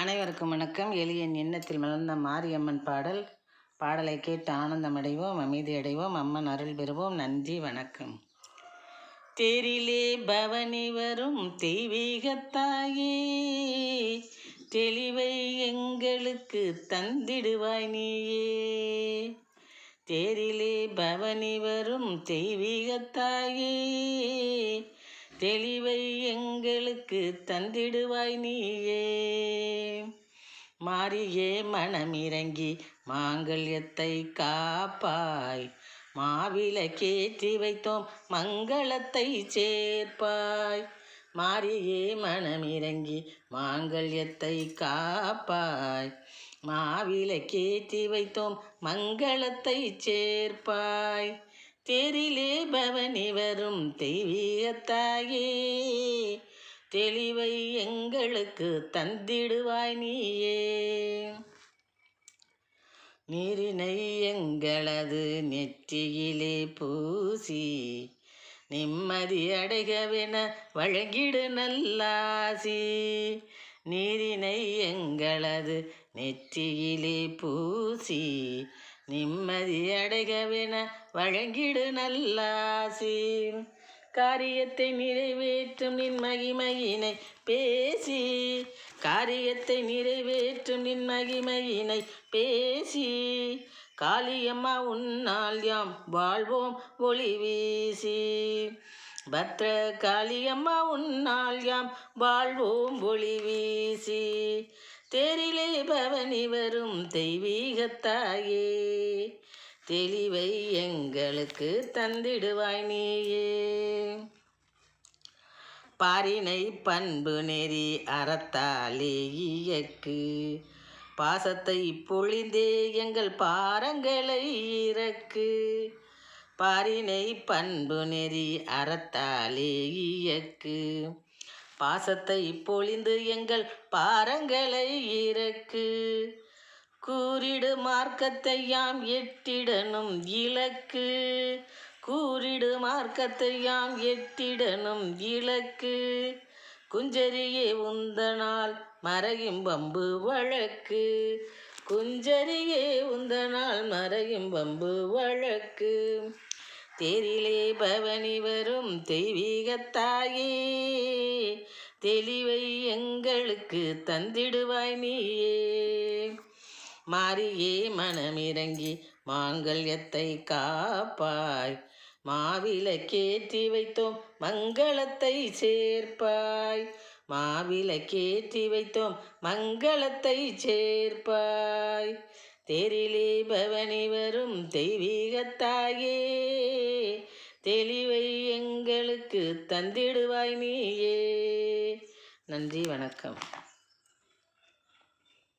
அனைவருக்கும் வணக்கம். எளியன் எண்ணத்தில் மலர்ந்த மாரியம்மன் பாடல். பாடலை கேட்டு ஆனந்தமடைவோம் அமைதி அடைவோம் அம்மன் அருள் பெறுவோம். நன்றி வணக்கம். தேரிலே பவனி வரும் தெய்வீகத்தாயே தெளிவை எங்களுக்கு தந்திடுவாய் நீயே. தேரிலே பவனி வரும் தெய்வீகத்தாயே தெளிவை எங்களுக்கு தந்திடுவாய் நீயே. மாறியே மனமிறங்கி மாங்கல்யத்தை காப்பாய். மாவிளக்கேற்றி வைத்தோம் மங்களத்தை சேர்ப்பாய். மாறியே மனமிறங்கி மாங்கல்யத்தை காப்பாய். மாவிளக்கேற்றி வைத்தோம் மங்களத்தை சேர்ப்பாய். தேரிலே பவனி வரும் தெய்வீகத்தாயே தெளிவை எங்களுக்கு தந்திடுவாய் நீயே. நீரினை எங்களது நெற்றியிலே பூசி நிம்மதி அடைகவென வழங்கிடு நல்லாசி. நீரினை எங்களது நெற்றியிலே பூசி நிம்மதி அடைகவென வழங்கிடு நல்லாசி. காரியத்தை நிறைவேற்றும் நின் மகிமையினை பேசி. காரியத்தை நிறைவேற்றும் நின் மகிமையினை பேசி. காளியம்மா உன்னால் யாம் வாழ்வோம் ஒளி வீசி. பத்ர காளியம்மா உன்னால் யாம் வாழ்வோம் ஒளி வீசி தேரிலே பவனி வரும் தெய்வீகத்தாயே தெளிவை எங்களுக்கு தந்திடுவாய் நீயே. பாரினை பண்பு நெறி அறத்தாலே இயக்கு பாசத்தை பொழிந்தே எங்கள் பாரங்களை இறக்கு. பாரினை பண்பு நெறி அறத்தாலே இயக்கு பாசத்தை பொழிந்து எங்கள் பாரங்களை இறக்கு. கூறிடு மார்க்கத்தை யாம் எட்டிடனும் இலக்கு. கூறிடு மார்க்கத்தை யாம் எட்டிடனும் இலக்கு. குஞ்சரியே உந்தனால் மறையும் பம்பு வழக்கு. குஞ்சரியே உந்தனால் மறையும் பம்பு வழக்கு. தேரிலே பவனி வரும் தெய்வீகத்தாயே தெளிவை எங்களுக்கு தந்திடுவாய் நீயே. மாறியே மனமிறங்கி மாங்கல்யத்தை காப்பாய் மாவிளக்கேற்றி வைத்தோம் மங்களத்தை சேர்ப்பாய். மாவிளக்கேற்றி வைத்தோம் மங்களத்தை சேர்ப்பாய். தேரிலே பவனி வரும் தெய்வீகத்தாயே தெளிவை எங்களுக்கு தந்திடுவாய் நீயே. நன்றி வணக்கம்.